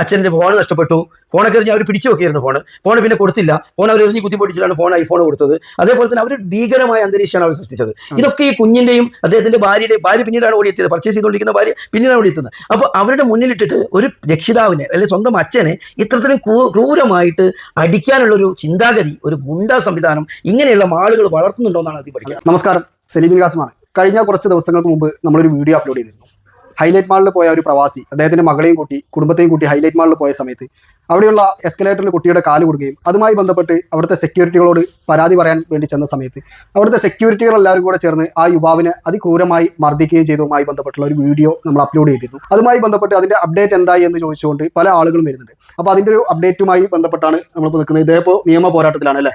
അച്ഛന്റെ ഫോൺ നഷ്ടപ്പെട്ടു. ഫോണൊക്കെ എറിഞ്ഞ് അവർ പിടിച്ചു വെക്കിയിരുന്നു ഫോൺ ഫോൺ പിന്നെ കൊടുത്തില്ല. ഫോൺ അവർ എറിഞ്ഞ് കുത്തിപ്പൊടിച്ചിട്ടാണ് ഫോൺ ഐഫോൺ കൊടുത്തത്. അതേപോലെ തന്നെ അവർ ഭീകരമായ അന്തരീക്ഷമാണ് അവർ സൃഷ്ടിച്ചത്. ഇതൊക്കെ ഈ കുഞ്ഞിന്റെയും അദ്ദേഹത്തിന്റെ ഭാര്യയുടെ ഭാര്യ പിന്നീടാണ് ഓടിയെത്തിയത്. പർച്ചേസ് ചെയ്തുകൊണ്ടിരിക്കുന്ന ഭാര്യ പിന്നീടാണ് ഓടിയെത്തുന്നത് അപ്പോൾ അവരുടെ മുന്നിലിട്ടിട്ട് ഒരു രക്ഷിതാവിനെ അല്ലെങ്കിൽ സ്വന്തം അച്ഛനെ ഇത്രത്തിലും ക്രൂരമായിട്ട് അടിക്കാനുള്ളൊരു ചിന്താഗതി ഒരു ഗുണ്ടാ സംവിധാനം ഇങ്ങനെയുള്ള ആളുകൾ വളർത്തുന്നുണ്ടോ എന്നാണ് ആദ്യം പഠിക്കുന്നത് നമസ്കാരം. സെലിമിൻ ഖാസിമാണ്. കഴിഞ്ഞ കുറച്ച് ദിവസങ്ങൾക്ക് മുമ്പ് നമ്മളൊരു വീഡിയോ അപ്ലോഡ് ചെയ്തിരുന്നു. ഹൈലൈറ്റ് മാളിൽ പോയ ഒരു പ്രവാസി അദ്ദേഹത്തിന്റെ മകളെയും കൂട്ടി കുടുംബത്തെയും കൂട്ടി ഹൈലൈറ്റ് മാളിൽ പോയ സമയത്ത് അവിടെയുള്ള എസ്കലേറ്ററിൽ കുട്ടിയുടെ കാൽ കൊടുക്കുകയും അതുമായി ബന്ധപ്പെട്ട് അവിടുത്തെ സെക്യൂരിറ്റികളോട് പരാതി പറയാൻ വേണ്ടി ചെന്ന സമയത്ത് അവിടുത്തെ സെക്യൂരിറ്റികൾ എല്ലാവരും കൂടെ ചേർന്ന് ആ യുവാവിനെ അതിക്രൂരമായി മർദ്ദിക്കുകയും ചെയ്തതുമായി ബന്ധപ്പെട്ടുള്ള ഒരു വീഡിയോ നമ്മൾ അപ്ലോഡ് ചെയ്തിരുന്നു. അതുമായി ബന്ധപ്പെട്ട് അതിന്റെ അപ്ഡേറ്റ് എന്തായി എന്ന് ചോദിച്ചുകൊണ്ട് പല ആളുകളും വരുന്നുണ്ട്. അപ്പോൾ അതിന്റെ ഒരു അപ്ഡേറ്റുമായി ബന്ധപ്പെട്ടാണ് നമ്മളിപ്പോൾ നിൽക്കുന്നത്. ഇതേപോ നിയമ പോരാട്ടത്തിലാണ് അല്ലേ?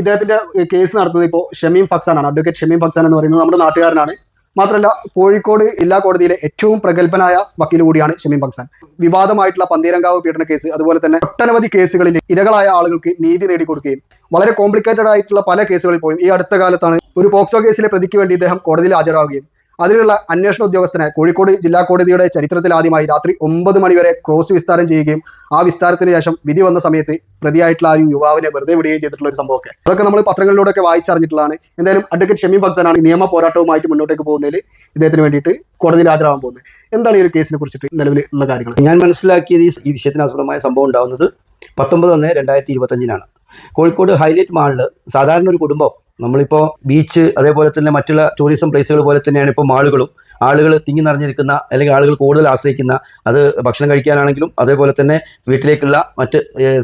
ഇദ്ദേഹത്തിന്റെ കേസ് നടത്തുന്നത് ഇപ്പോൾ ഷമീം ഫക്സാനാണ്. ആണ് അഡ്വക്കേറ്റ് ഷമീം ഫക്സാൻ എന്ന് പറയുന്നത് നമ്മുടെ നാട്ടുകാരനാണ്. മാത്രമല്ല കോഴിക്കോട് ജില്ലാ കോടതിയിലെ ഏറ്റവും പ്രഗത്ഭനായ വക്കീൽ കൂടിയാണ് ഷമീം ഫക്സാൻ വിവാദമായിട്ടുള്ള പന്തീരങ്കാവ് പീഡന കേസ് അതുപോലെ തന്നെ ഒട്ടനവധി കേസുകളിൽ ഇരകളായ ആളുകൾക്ക് നീതി നേടിക്കൊടുക്കുകയും വളരെ കോംപ്ലിക്കേറ്റഡ് ആയിട്ടുള്ള പല കേസുകളിൽ പോയും. ഈ അടുത്ത കാലത്താണ് ഒരു പോക്സോ കേസിലെ പ്രതിക്ക് വേണ്ടി ഇദ്ദേഹം കോടതിയിൽ ഹാജരാകുകയും അതിനുള്ള അന്വേഷണ ഉദ്യോഗസ്ഥനെ കോഴിക്കോട് ജില്ലാ കോടതിയുടെ ചരിത്രത്തിൽ ആദ്യമായി രാത്രി ഒമ്പത് മണിവരെ ക്രോസ് വിസ്താരം ചെയ്യുകയും ആ വിസ്താരത്തിന് ശേഷം വിധി വന്ന സമയത്ത് പ്രതിയായിട്ടുള്ള ആ ഒരു യുവാവിനെ വെറുതെ വിടുകയും ചെയ്തിട്ടുള്ള ഒരു സംഭവമൊക്കെ. അതൊക്കെ നമ്മൾ പത്രങ്ങളിലൂടെയൊക്കെ വായിച്ചറിഞ്ഞിട്ടുള്ളതാണ്. എന്തായാലും അഡ്വക്കേറ്റ് ഷമീം ഫക്സനാണ് നിയമ പോരാട്ടവുമായിട്ട് മുന്നോട്ടേക്ക് പോകുന്നതിൽ ഇദ്ദേഹത്തിന് വേണ്ടിയിട്ട് കോടതിയിൽ ഹാജരാകാൻ പോകുന്നത്. എന്താണ് ഈ ഒരു കേസിനെ കുറിച്ചിട്ട് നിലവിൽ ഉള്ള കാര്യങ്ങൾ ഞാൻ മനസ്സിലാക്കിയത് ഈ- വിഷയത്തിന് അസുഖമായ സംഭവം ഉണ്ടാകുന്നത് പത്തൊമ്പത് ഒന്ന് രണ്ടായിരത്തി ഇരുപത്തഞ്ചിനാണ്. കോഴിക്കോട് ഹൈലൈറ്റ് മാളിൽ സാധാരണ ഒരു കുടുംബം നമ്മളിപ്പോൾ ബീച്ച് അതേപോലെ തന്നെ മറ്റുള്ള ടൂറിസം പ്ലേസുകൾ പോലെ തന്നെയാണ് ഇപ്പോൾ മാളുകളും. ആളുകൾ തിങ്ങി നിറഞ്ഞിരിക്കുന്ന അല്ലെങ്കിൽ ആളുകൾ കൂടുതൽ ആശ്രയിക്കുന്ന അത് ഭക്ഷണം കഴിക്കാനാണെങ്കിലും അതേപോലെ തന്നെ വീട്ടിലേക്കുള്ള മറ്റ്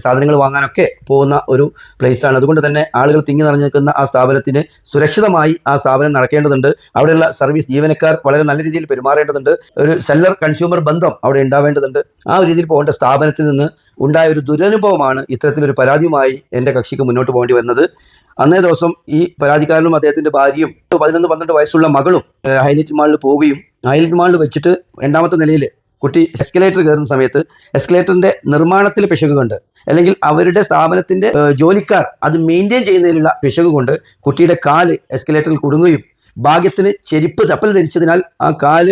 സാധനങ്ങൾ വാങ്ങാനൊക്കെ പോകുന്ന ഒരു പ്ലേസാണ് അതുകൊണ്ട് തന്നെ ആളുകൾ തിങ്ങി നിറഞ്ഞിരിക്കുന്ന ആ സ്ഥാപനത്തിന് സുരക്ഷിതമായി ആ സ്ഥാപനം നടക്കേണ്ടതുണ്ട്. അവിടെയുള്ള സർവീസ് ജീവനക്കാർ വളരെ നല്ല രീതിയിൽ പെരുമാറേണ്ടതുണ്ട്. ഒരു സെല്ലർ കൺസ്യൂമർ ബന്ധം അവിടെ ഉണ്ടാവേണ്ടതുണ്ട്. ആ ഒരു രീതിയിൽ പോകേണ്ട സ്ഥാപനത്തിൽ നിന്ന് ഉണ്ടായ ഒരു ദുരനുഭവമാണ് ഇത്തരത്തിലൊരു പരാതിയുമായി എന്റെ കക്ഷിക്ക് മുന്നോട്ട് പോകേണ്ടി വന്നത്. അന്നേ ദിവസം ഈ പരാതിക്കാരനും അദ്ദേഹത്തിന്റെ ഭാര്യയും പതിനൊന്ന് പന്ത്രണ്ട് വയസ്സുള്ള മകളും ഹൈലൈറ്റ് മാളിൽ പോവുകയും ഹൈലൈറ്റ് മാളിൽ വെച്ചിട്ട് രണ്ടാമത്തെ നിലയിൽ കുട്ടി എസ്കലേറ്റർ കയറുന്ന സമയത്ത് എസ്കലേറ്ററിന്റെ നിർമ്മാണത്തിൽ പിശക് കൊണ്ട് അല്ലെങ്കിൽ അവരുടെ സ്ഥാപനത്തിന്റെ ജോലിക്കാർ അത് മെയിന്റെയിൻ ചെയ്യുന്നതിലുള്ള പിശക് കൊണ്ട് കുട്ടിയുടെ കാൽ എസ്കലേറ്ററിൽ കുടുങ്ങുകയും ഭാഗ്യത്തിന് ചെരുപ്പ് തപ്പൽ ധരിച്ചതിനാൽ ആ കാൽ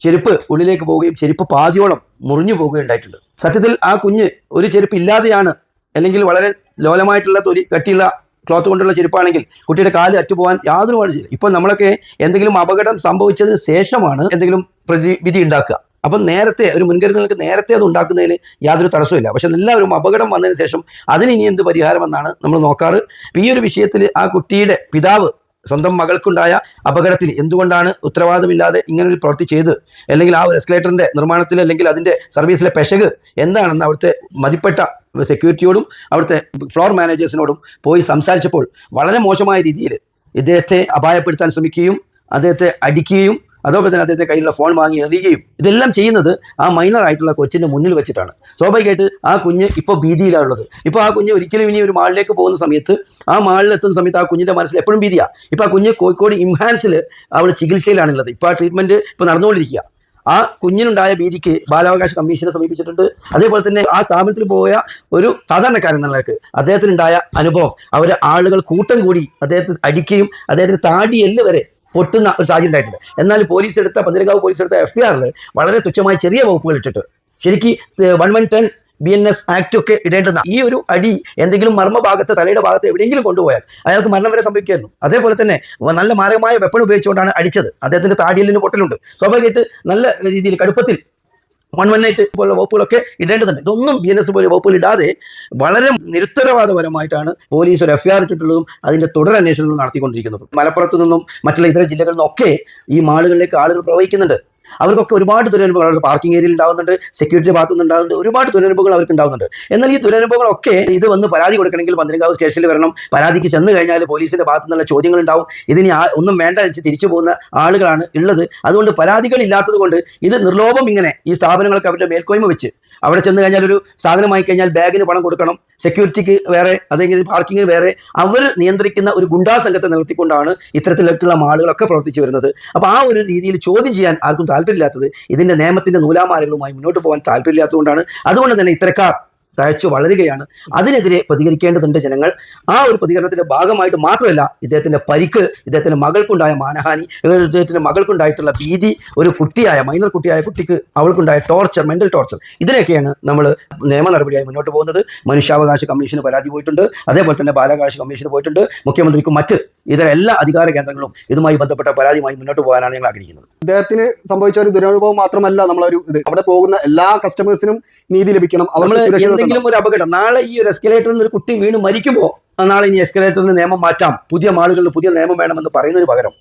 ചെരുപ്പ് ഉള്ളിലേക്ക് പോവുകയും ചെരുപ്പ് പാതിയോളം മുറിഞ്ഞു പോവുകയും ഉണ്ടായിട്ടുണ്ട്. സത്യത്തിൽ ആ കുഞ്ഞ് ഒരു ചെരുപ്പ് ഇല്ലാതെയാണ് അല്ലെങ്കിൽ വളരെ ലോലമായിട്ടുള്ള തൊലി കട്ടിയുള്ള ക്ലോത്ത് കൊണ്ടുള്ള ചെരുപ്പാണെങ്കിൽ കുട്ടിയുടെ കാൽ അറ്റുപോകാൻ യാതൊരു വഴിയില്ല. ഇപ്പോൾ നമ്മളൊക്കെ എന്തെങ്കിലും അപകടം സംഭവിച്ചതിന് ശേഷമാണ് എന്തെങ്കിലും പ്രതിവിധി ഉണ്ടാക്കുക. അപ്പം നേരത്തെ ഒരു മുൻകരുതലുകൾക്ക് നേരത്തെ അത് ഉണ്ടാക്കുന്നതിന് യാതൊരു തടസ്സമില്ല പക്ഷെ എല്ലാവരും അപകടം വന്നതിന് ശേഷം അതിന് ഇനി എന്ത് പരിഹാരമെന്നാണ് നമ്മൾ നോക്കാറ്. ഇപ്പം ഈ ഒരു വിഷയത്തിൽ ആ കുട്ടിയുടെ പിതാവ് സ്വന്തം മകൾക്കുണ്ടായ അപകടത്തിന് എന്തുകൊണ്ടാണ് ഉത്തരവാദിത്തമില്ലാതെ ഇങ്ങനെ ഒരു പ്രവൃത്തി ചെയ്ത്? അല്ലെങ്കിൽ ആ ഒരു എസ്കലേറ്ററിന്റെ നിർമ്മാണത്തിൽ അല്ലെങ്കിൽ അതിന്റെ സർവീസിലെ പെശക് എന്താണെന്ന് അവിടുത്തെ മതിപ്പെട്ട സെക്യൂരിറ്റിയോടും അവിടുത്തെ ഫ്ലോർ മാനേജേഴ്സിനോടും പോയി സംസാരിച്ചപ്പോൾ വളരെ മോശമായ രീതിയിൽ ഇദ്ദേഹത്തെ അപായപ്പെടുത്താൻ ശ്രമിക്കുകയും അദ്ദേഹത്തെ അടിക്കുകയും അതോടൊപ്പം തന്നെ അദ്ദേഹത്തെ കയ്യിലുള്ള ഫോൺ വാങ്ങി എറിയുകയും ഇതെല്ലാം ചെയ്യുന്നത് ആ മൈനർ ആയിട്ടുള്ള കൊച്ചിന്റെ മുന്നിൽ വെച്ചിട്ടാണ്. സ്വാഭാവികമായിട്ട് ആ കുഞ്ഞ് ഇപ്പോൾ ഭീതിയിലാണുള്ളത് ഇപ്പോൾ ആ കുഞ്ഞ് ഒരിക്കലും ഇനി ഒരു മാളിലേക്ക് പോകുന്ന സമയത്ത് ആ മാളിൽ എത്തുന്ന സമയത്ത് ആ കുഞ്ഞിന്റെ മനസ്സിൽ എപ്പോഴും ഭീതിയാണ് ഇപ്പോൾ ആ കുഞ്ഞ് കോഴിക്കോട് ഇംഹാൻസിൽ അവിടെ ചികിത്സയിലാണുള്ളത്. ഇപ്പോൾ ആ ട്രീറ്റ്മെന്റ് ഇപ്പോൾ നടന്നുകൊണ്ടിരിക്കുക. ആ കുഞ്ഞിനുണ്ടായ ഭീതിക്ക് ബാലാവകാശ കമ്മീഷനെ സമീപിച്ചിട്ടുണ്ട്. അതേപോലെ തന്നെ ആ സ്ഥാപനത്തിൽ പോയ ഒരു സാധാരണക്കാരൻ നിലയ്ക്ക് അദ്ദേഹത്തിനുണ്ടായ അനുഭവം. അവരെ ആളുകൾ കൂട്ടം കൂടി അദ്ദേഹത്തെ അടിക്കുകയും അദ്ദേഹത്തിന് താടി എല്ല് വരെ പൊട്ടുന്ന ഒരു സാഹചര്യം ഉണ്ടായിട്ടുണ്ട്. എന്നാൽ പോലീസ് എടുത്ത പന്തിരങ്കാവ് പോലീസ് എടുത്ത എഫ് ഐ വളരെ തുച്ഛമായ ചെറിയ വകുപ്പുകൾ ഇട്ടിട്ട് ശരിക്ക് one one ten B N S act ഒക്കെ ഇടേണ്ടുന്ന ഈ ഒരു അടി എന്തെങ്കിലും മർമ്മഭാഗത്ത് തലയുടെ ഭാഗത്ത് എവിടെയെങ്കിലും കൊണ്ടുപോയാൽ അയാൾക്ക് മരണം വരെ സംഭവിക്കുമായിരുന്നു അതേപോലെ തന്നെ നല്ല മാരകമായ വെപ്പൺ ഉപയോഗിച്ചുകൊണ്ടാണ് അടിച്ചത്. അദ്ദേഹത്തിന്റെ താടിയലിന് പൊട്ടലുണ്ട്. സ്വാഭാവികമായിട്ട് നല്ല രീതിയിൽ കടുപ്പത്തിൽ വൺ വൺ എയ്റ്റ് പോലുള്ള വകുപ്പുകളൊക്കെ ഇടേണ്ടതുണ്ട്. ഇതൊന്നും ബി എൻ എസ് പോലെ വകുപ്പുകൾ ഇടാതെ വളരെ നിരുത്തരവാദപരമായിട്ടാണ് പോലീസ് ഒരു എഫ്ഐആർ ഇട്ടിട്ടുള്ളതും അതിന്റെ തുടർ അന്വേഷണങ്ങളും നടത്തിക്കൊണ്ടിരിക്കുന്നതും. മലപ്പുറത്ത് നിന്നും മറ്റുള്ള ഇതര ജില്ലകളിൽ നിന്നൊക്കെ ഈ മാളുകളിലേക്ക് ആളുകൾ പ്രവഹിക്കുന്നുണ്ട്. അവർക്കൊക്കെ ഒരുപാട് ദുരനുഭവങ്ങൾ അവരുടെ പാർക്കിംഗ് ഏരിയയിൽ ഉണ്ടാകുന്നുണ്ട് സെക്യൂരിറ്റി ഭാഗത്തു നിന്ന് ഉണ്ടാകുന്നുണ്ട് ഒരുപാട് ദുരനുഭവങ്ങൾ അവർക്ക് ഉണ്ടാകുന്നുണ്ട് എന്നാൽ ഈ ദുരനുഭവങ്ങളൊക്കെ ഇത് വന്ന് പരാതി കൊടുക്കണമെങ്കിൽ പന്തലിങ്കാവ് സ്റ്റേഷനിൽ വരണം. പരാതിക്ക് ചെന്ന് കഴിഞ്ഞാൽ പോലീസിന്റെ ഭാഗത്തു നിന്നുള്ള ചോദ്യങ്ങൾ ഉണ്ടാവും ഇതിന് ഒന്നും വേണ്ട വെച്ച് തിരിച്ചു പോകുന്ന ആളുകളാണ് ഉള്ളത്. അതുകൊണ്ട് പരാതികൾ ഇല്ലാത്തത് കൊണ്ട് ഇത് നിർലോഭം ഇങ്ങനെ ഈ സ്ഥാപനങ്ങൾക്ക് അവരുടെ മേൽക്കോയ്മ വെച്ച് അവിടെ ചെന്ന് കഴിഞ്ഞാൽ ഒരു സാധനം വാങ്ങി കഴിഞ്ഞാൽ ബാഗിന് പണം കൊടുക്കണം സെക്യൂരിറ്റിക്ക് വേറെ അതെങ്കിൽ പാർക്കിങ്ങിന് വേറെ അവർ നിയന്ത്രിക്കുന്ന ഒരു ഗുണ്ടാ സംഘത്തെ നിർത്തിക്കൊണ്ടാണ് ഇത്തരത്തിലേക്കുള്ള ആളുകളൊക്കെ പ്രവർത്തിച്ചു വരുന്നത്. അപ്പോൾ ആ ഒരു രീതിയിൽ ചോദ്യം ചെയ്യാൻ ആർക്കും താല്പര്യമില്ലാത്തത് ഇതിന്റെ നിയമത്തിന്റെ നൂലാമാലകളുമായി മുന്നോട്ട് പോകാൻ താല്പര്യമില്ലാത്തതുകൊണ്ടാണ്. അതുകൊണ്ട് തന്നെ ഇത്തരക്കാർ തഴച്ചു വളരുകയാണ്. അതിനെതിരെ പ്രതികരിക്കേണ്ടതുണ്ട് ജനങ്ങൾ. ആ ഒരു പ്രതികരണത്തിന്റെ ഭാഗമായിട്ട് മാത്രമല്ല ഇദ്ദേഹത്തിന്റെ പരിക്ക് ഇദ്ദേഹത്തിന്റെ മകൾക്കുണ്ടായ മാനഹാനി ഇദ്ദേഹത്തിന്റെ മകൾക്കുണ്ടായിട്ടുള്ള ഭീതി ഒരു കുട്ടിയായ മൈനർ കുട്ടിയായ കുട്ടിക്ക് അവൾക്കുണ്ടായ ടോർച്ചർ മെന്റൽ ടോർച്ചർ ഇതിനൊക്കെയാണ് നമ്മൾ നിയമ നടപടിയായി മുന്നോട്ട് പോകുന്നത്. മനുഷ്യാവകാശ കമ്മീഷന് പരാതി പോയിട്ടുണ്ട്. അതേപോലെ തന്നെ ബാലാവകാശ കമ്മീഷന് പോയിട്ടുണ്ട്. മുഖ്യമന്ത്രിക്കും മറ്റ് ഇതര എല്ലാ അധികാര കേന്ദ്രങ്ങളും ഇതുമായി ബന്ധപ്പെട്ട പരാതിയുമായി മുന്നോട്ട് പോകാനാണ് ഞങ്ങൾ ആഗ്രഹിക്കുന്നത്. അദ്ദേഹത്തിന് സംഭവിച്ച ഒരു ദുരനുഭവം മാത്രമല്ല നമ്മളൊരു ഇത്. അവിടെ പോകുന്ന എല്ലാ കസ്റ്റമേഴ്സിനും നീതി ലഭിക്കണം. നമ്മൾ എന്തെങ്കിലും ഒരു അപകടം നാളെ ഈ ഒരു എസ്കലേറ്ററിൽ നിന്ന് ഒരു കുട്ടി വീണ് മരിക്കുമ്പോൾ നാളെ ഇനി എസ്കലേറ്ററിന് നിയമം മാറ്റാം. പുതിയ മാളുകളിൽ പുതിയ നിയമം വേണമെന്ന് പറയുന്നതിന് പകരം.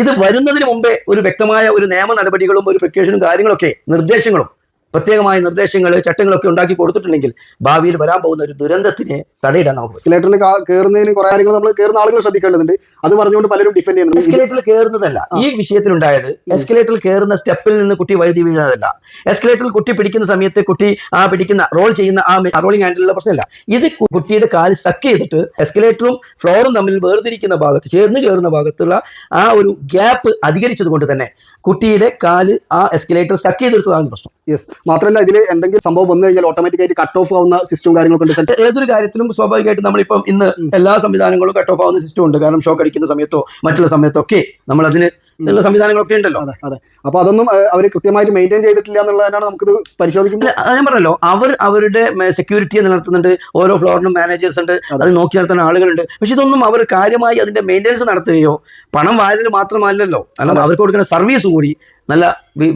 ഇത് വരുന്നതിന് മുമ്പേ ഒരു വ്യക്തമായ ഒരു നിയമ നടപടികളും ഒരു പ്രിക്കോഷനും കാര്യങ്ങളൊക്കെ നിർദ്ദേശങ്ങളും പ്രത്യേകമായ നിർദ്ദേശങ്ങൾ ചട്ടങ്ങളൊക്കെ ഉണ്ടാക്കി കൊടുത്തിട്ടുണ്ടെങ്കിൽ ഭാവിയിൽ വരാൻ പോകുന്ന ഒരു ദുരന്തത്തിനെ തടയിടാൻ നമുക്ക് എസ്കലേറ്ററിൽ കയറുന്നതിന് കുറെ കാര്യങ്ങൾ നമ്മൾ കയറുന്ന ആളുകൾ ശ്രദ്ധിക്കേണ്ടതുണ്ട്. അത് പറഞ്ഞുകൊണ്ട് പലരും ഡിഫെൻഡ് ചെയ്യുന്നു എസ്കലേറ്ററിൽ കയറുന്നതല്ല ഈ വിഷയത്തിൽ വിഷയത്തിലുണ്ടായത് എസ്കലേറ്ററിൽ കയറുന്ന സ്റ്റെപ്പിൽ നിന്ന് കുട്ടി വഴുതി വീഴുന്നതല്ല എസ്കലേറ്ററിൽ കുട്ടി പിടിക്കുന്ന സമയത്ത് കുട്ടി ആ പിടിക്കുന്ന റോൾ ചെയ്യുന്ന ആ റോളിംഗ് ഹാൻഡിലുള്ള പ്രശ്നമല്ല. ഇത് കുട്ടിയുടെ കാൽ സക്ക് ചെയ്തിട്ട് എസ്കലേറ്ററും ഫ്ലോറും തമ്മിൽ വേർതിരിക്കുന്ന ഭാഗത്ത് ചേർന്ന് ചേർന്ന ഭാഗത്തുള്ള ആ ഒരു ഗ്യാപ്പ് അധികരിച്ചത് കൊണ്ട് തന്നെ കുട്ടിയുടെ കാൽ ആ എസ്കലേറ്റർ സക്ക് ചെയ്തെടുത്തതാണ് പ്രശ്നം. യെസ് മാത്രമല്ല ഇതിൽ എന്തെങ്കിലും സംഭവം വന്നു കഴിഞ്ഞാൽ ഓട്ടോമാറ്റിക്കായിട്ട് കട്ട് ഓഫ് ആവുന്ന സിസ്റ്റം കാര്യങ്ങളൊക്കെ ഉണ്ട്. ഏതൊരു കാര്യത്തിലും സ്വാഭാവികമായിട്ട് നമ്മളിപ്പം ഇന്ന് എല്ലാ സംവിധാനങ്ങളും കട്ട് ഓഫ് ആവുന്ന സിസ്റ്റം ഉണ്ട്. കാരണം ഷോക്ക് അടിക്കുന്ന സമയത്തോ മറ്റുള്ള സമയത്തോ ഒക്കെ നമ്മൾ അതിന് ഉള്ള സംവിധാനങ്ങളൊക്കെ ഉണ്ടല്ലോ. അതെ അതെ. അപ്പൊ അതൊന്നും അവർ കൃത്യമായിട്ട് മെയിന്റെയിൻ ചെയ്തിട്ടില്ല എന്നുള്ളതിനാണ് നമുക്കിത് പരിശോധിക്കുന്നത് ഞാൻ പറഞ്ഞല്ലോ അവർ അവരുടെ സെക്യൂരിറ്റിയെ നിലനിർത്തുന്നുണ്ട്. ഓരോ ഫ്ലോറിനും മാനേജേഴ്സ് ഉണ്ട്. അത്. നോക്കി നടത്തുന്ന ആളുകളുണ്ട്. പക്ഷെ ഇതൊന്നും അവർ കാര്യമായി അതിന്റെ മെയിന്റെനൻസ് നടത്തുകയോ പണം വാരൽ മാത്രമല്ലല്ലോ. അല്ലാതെ അവർക്ക് കൊടുക്കുന്ന സർവീസ് കൂടി നല്ല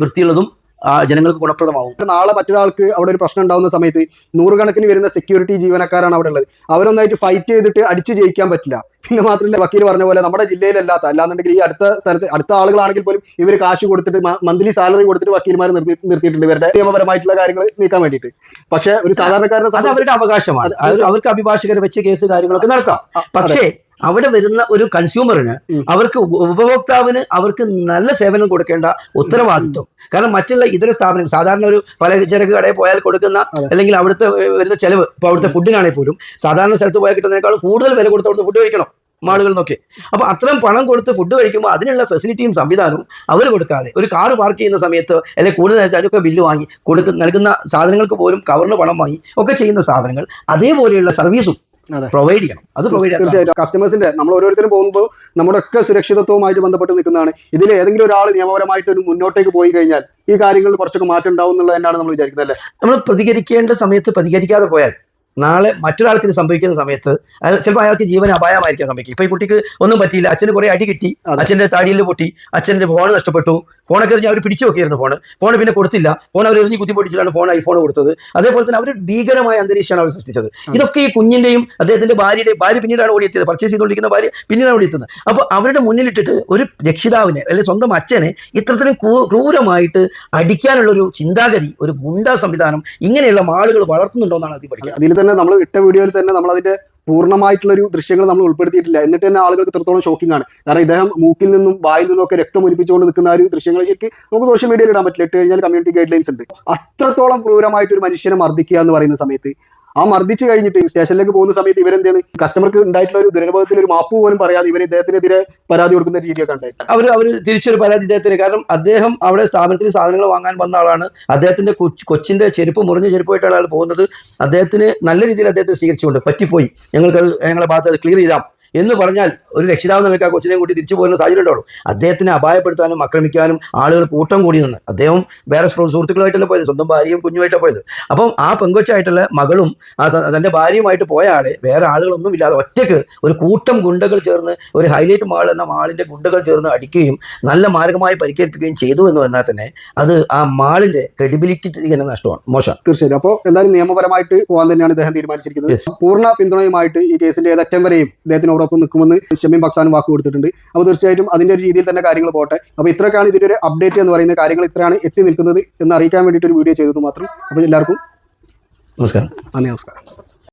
വൃത്തിയുള്ളതും ആ, ജനങ്ങൾക്ക് ഗുണപ്രദമാവും. നാളെ മറ്റൊരാൾക്ക് അവിടെ ഒരു പ്രശ്നം ഉണ്ടാകുന്ന സമയത്ത് നൂറുകണക്കിന് വരുന്ന സെക്യൂരിറ്റി ജീവനക്കാരാണ് അവിടെ ഉള്ളത്. അവരൊന്നായിട്ട് ഫൈറ്റ് ചെയ്തിട്ട് അടിച്ച് ജയിക്കാൻ പറ്റില്ല. പിന്നെ മാത്രമല്ല വക്കീൽ പറഞ്ഞ പോലെ നമ്മുടെ ജില്ലയിലല്ലാത്ത അല്ലാന്നുണ്ടെങ്കിൽ ഈ അടുത്ത സ്ഥലത്ത് അടുത്ത ആളുകളാണെങ്കിൽ പോലും ഇവർ കാശ് കൊടുത്തിട്ട് മന്ത്ലി സാലറി കൊടുത്തിട്ട് വക്കീൽമാർ നിർത്തി നിർത്തിയിട്ടുണ്ട്. ഇവരുടെ നിയമപരമായിട്ടുള്ള കാര്യങ്ങൾ നീക്കാൻ വേണ്ടിയിട്ട്. പക്ഷെ ഒരു സാധാരണക്കാരനെ അവരുടെ അവകാശമാണ്. അവർക്ക് അഭിഭാഷകരെ വെച്ച് കേസ് കാര്യങ്ങളൊക്കെ നടത്താം. പക്ഷേ അവിടെ വരുന്ന ഒരു കൺസ്യൂമറിന് അവർക്ക് ഉപ- ഉപഭോക്താവിന് അവർക്ക് നല്ല സേവനം കൊടുക്കേണ്ട ഉത്തരവാദിത്വം. കാരണം മറ്റുള്ള ഇതര സ്ഥാപനങ്ങൾ സാധാരണ ഒരു പലചരക്ക് കടയിൽ പോയാൽ കൊടുക്കുന്ന അല്ലെങ്കിൽ അവിടുത്തെ വരുന്ന ചെലവ് ഇപ്പോൾ അവിടുത്തെ ഫുഡിനാണെങ്കിൽ പോലും സാധാരണ സ്ഥലത്ത് പോയാൽ കിട്ടുന്നതിനേക്കാൾ കൂടുതൽ വില കൊടുത്ത് അവിടുത്തെ ഫുഡ് കഴിക്കണം മാളുകളിൽ നിന്നൊക്കെ അപ്പൊ അത്രയും പണം കൊടുത്ത് ഫുഡ് കഴിക്കുമ്പോൾ അതിനുള്ള ഫെസിലിറ്റിയും സംവിധാനവും അവർ കൊടുക്കാതെ ഒരു കാർ പാർക്ക് ചെയ്യുന്ന സമയത്ത് അല്ലെങ്കിൽ കൂടുതൽ അതിനൊക്കെ ബില്ല് വാങ്ങി കൊടുക്കുന്ന നൽകുന്ന സാധനങ്ങൾക്ക് പോലും കവറിന് പണം വാങ്ങി ഒക്കെ ചെയ്യുന്ന സ്ഥാപനങ്ങൾ അതേപോലെയുള്ള സർവീസും. പ്രൊവൈഡ് ചെയ്യണം. അത് പ്രൊവൈഡ് തീർച്ചയായിട്ടും. കസ്റ്റമേഴ്സിന്റെ നമ്മൾ ഓരോരുത്തരും പോകുമ്പോൾ നമ്മുടെ ഒക്കെ സുരക്ഷിതത്വവുമായിട്ട് ബന്ധപ്പെട്ട് നിൽക്കുന്നതാണ്. ഇതിൽ ഏതെങ്കിലും ഒരാൾ നിയമപരമായിട്ട് ഒരു മുന്നോട്ടേക്ക് പോയി കഴിഞ്ഞാൽ ഈ കാര്യങ്ങളിൽ കുറച്ചൊക്കെ മാറ്റം ഉണ്ടാവും എന്നുള്ളത് തന്നെയാണ് നമ്മൾ വിചാരിക്കുന്നത് അല്ലേ? നമ്മൾ പ്രതികരിക്കേണ്ട സമയത്ത് പ്രതികരിക്കാതെ പോയാൽ നാളെ മറ്റൊരാൾക്ക് ഇത് സംഭവിക്കുന്ന സമയത്ത് ചിലപ്പോൾ അയാൾക്ക് ജീവൻ അപായമായിരിക്കാൻ സംഭവിക്കും. ഇപ്പൊ ഈ കുട്ടിക്ക് ഒന്നും പറ്റിയില്ല. അച്ഛന് കുറെ അടി കിട്ടി. അച്ഛന്റെ താടിയിൽ പൊട്ടി. അച്ഛന്റെ ഫോൺ നഷ്ടപ്പെട്ടു. ഫോണൊക്കെ എറിഞ്ഞ് അവർ പിടിച്ചു വെക്കിയിരുന്നു ഫോൺ ഫോൺ പിന്നെ കൊടുത്തില്ല. ഫോൺ അവർ എറിഞ്ഞ് കുത്തി പൊട്ടിച്ചിട്ടാണ് ഫോൺ ഐഫോൺ കൊടുത്തത്. അതേപോലെ തന്നെ അവർ ഭീകരമായ അന്തരീക്ഷമാണ് അവർ സൃഷ്ടിച്ചത്. ഇതൊക്കെ ഈ കുഞ്ഞിന്റെയും അദ്ദേഹത്തിന്റെ ഭാര്യയുടെ ഭാര്യ പിന്നീടാണ് ഓടിയെത്തിയത്. പർച്ചേസ് ചെയ്തുകൊണ്ടിരിക്കുന്ന ഭാര്യ പിന്നീടാണ് ഓടിയെത്തുന്നത്. അപ്പോൾ അവരുടെ മുന്നിലിട്ടിട്ട് ഒരു രക്ഷിതാവിനെ അല്ലെങ്കിൽ സ്വന്തം അച്ഛനെ ഇത്രത്തിലും ക്രൂ- ക്രൂരമായിട്ട് അടിക്കാനുള്ള ഒരു ചിന്താഗതി ഒരു ഗുണ്ടാ സംവിധാനം ഇങ്ങനെയുള്ള ആളുകൾ വളർത്തുന്നുണ്ടോ എന്നാണ് അതിൽ പഠിക്കുക. അതിൽ തന്നെ നമ്മൾ ഇട്ട വീഡിയോയിൽ തന്നെ നമ്മൾ അതിന്റെ പൂർണമായിട്ടുള്ള ഒരു ദൃശ്യങ്ങൾ നമ്മൾ ഉൾപ്പെടുത്തിയിട്ടില്ല. എന്നിട്ട് തന്നെ ആളുകൾക്ക് എത്രത്തോളം ഷോക്കിംഗ് ആണ്. കാരണം ഇദ്ദേഹം മൂക്കിൽ നിന്നും വായിൽ നിന്നും ഒക്കെ രക്തം ഒലിപ്പിച്ചുകൊണ്ട് നിൽക്കുന്ന ഒരു ദൃശ്യങ്ങൾ നമുക്ക് സോഷ്യൽ മീഡിയയിൽ ഇടാൻ പറ്റില്ല. ഇട്ട് കഴിഞ്ഞാൽ കമ്മ്യൂണിറ്റി ഗൈഡ് ലൈൻസ് ഉണ്ട്. അത്രത്തോളം ക്രൂരമായിട്ട് ഒരു മനുഷ്യനെ മർദ്ദിക്കുക എന്ന് പറയുന്ന സമയത്ത് ആ മർദ്ദിച്ച് കഴിഞ്ഞിട്ട് സ്റ്റേഷനിലേക്ക് പോകുന്ന സമയത്ത് ഇവരെന്താണ്? കസ്റ്റമർക്ക് ഉണ്ടായിട്ടുള്ള ഒരു ദുരനുഭവത്തിൽ ഒരു മാപ്പ് പോലും പറയാതെ ഇവർ ഇദ്ദേഹത്തിനെതിരെ പരാതി കൊടുക്കുന്ന രീതിയൊക്കെ ഉണ്ടായിട്ടുണ്ട്. അവർ അവർ തിരിച്ചൊരു പരാതി ഇദ്ദേഹത്തിന്. കാരണം അദ്ദേഹം അവിടെ സ്ഥാപനത്തിൽ സാധനങ്ങൾ വാങ്ങാൻ വന്ന ആളാണ്. അദ്ദേഹത്തിന്റെ കൊച്ച് കൊച്ചിന്റെ ചെരുപ്പ് മുറിഞ്ഞ ചെരുപ്പായിട്ടാണ് അയാൾ പോകുന്നത്. അദ്ദേഹത്തിന് നല്ല രീതിയിൽ അദ്ദേഹത്തെ സ്വീകരിച്ചുകൊണ്ട് പറ്റിപ്പോയി. ഞങ്ങൾക്ക് ഞങ്ങളെ ഭാഗത്ത് അത് ക്ലിയർ ചെയ്താം. എന്ന് പറഞ്ഞാൽ ഒരു രക്ഷിതാവ് നിലയ്ക്ക് ആ കൊച്ചിനെ കൂട്ടി തിരിച്ചു പോകുന്ന സാഹചര്യം ഉണ്ടാവുള്ളൂ അദ്ദേഹത്തിനെ അപായപ്പെടുത്താനും ആക്രമിക്കാനും ആളുകൾ കൂട്ടം കൂടി നിന്ന്. അദ്ദേഹം വേറെ സുഹൃ- സുഹൃത്തുക്കളുമായിട്ടല്ല പോയത്? സ്വന്തം ഭാര്യയും കുഞ്ഞുമായിട്ടാണ് പോയത്. അപ്പം ആ പെങ്കൊച്ചായിട്ടുള്ള മകളും തന്റെ തന്റെ ഭാര്യയുമായിട്ട് പോയ ആളെ വേറെ ആളുകളൊന്നും ഇല്ലാതെ ഒറ്റയ്ക്ക് ഒരു കൂട്ടം ഗുണ്ടകൾ ചേർന്ന് ഒരു ഹൈലൈറ്റ് മാൾ എന്ന മാളിന്റെ ഗുണ്ടകൾ ചേർന്ന് അടിക്കുകയും നല്ല മാരകമായി പരിക്കേൽപ്പിക്കുകയും ചെയ്തു എന്ന് പറഞ്ഞാൽ തന്നെ അത് ആ മാളിന്റെ ക്രെഡിബിലിറ്റി തന്നെ നഷ്ടമാണ്. മോശം തീർച്ചയായും അപ്പോൾ എന്തായാലും നിയമപരമായിട്ട് പോകാൻ തന്നെയാണ് ഇദ്ദേഹം തീരുമാനിച്ചിരിക്കുന്നത്. പൂർണ പിന്തുണയുമായിട്ട് ഈ കേസിന്റെ ഏതറ്റം വരെയും ഇദ്ദേഹത്തിനോടൊപ്പം നിൽക്കുമെന്ന് ഷമീം ബക്സാനും വാക്ക് കൊടുത്തിട്ടുണ്ട്. അപ്പോൾ തീർച്ചയായിട്ടും അതിന്റെ ഒരു രീതിയിൽ തന്നെ കാര്യങ്ങൾ പോട്ടെ. അപ്പോൾ ഇത്രയൊക്കെയാണ് ഇതിന്റെ ഒരു അപ്ഡേറ്റ് എന്ന് പറയുന്ന കാര്യങ്ങൾ ഇത്രയാണ് എത്തി നിൽക്കുന്നത് എന്ന് അറിയിക്കാൻ വേണ്ടിയിട്ട് ഒരു വീഡിയോ ചെയ്തത് മാത്രം. അപ്പോൾ എല്ലാവർക്കും നമസ്കാരം. നന്ദി നമസ്കാരം.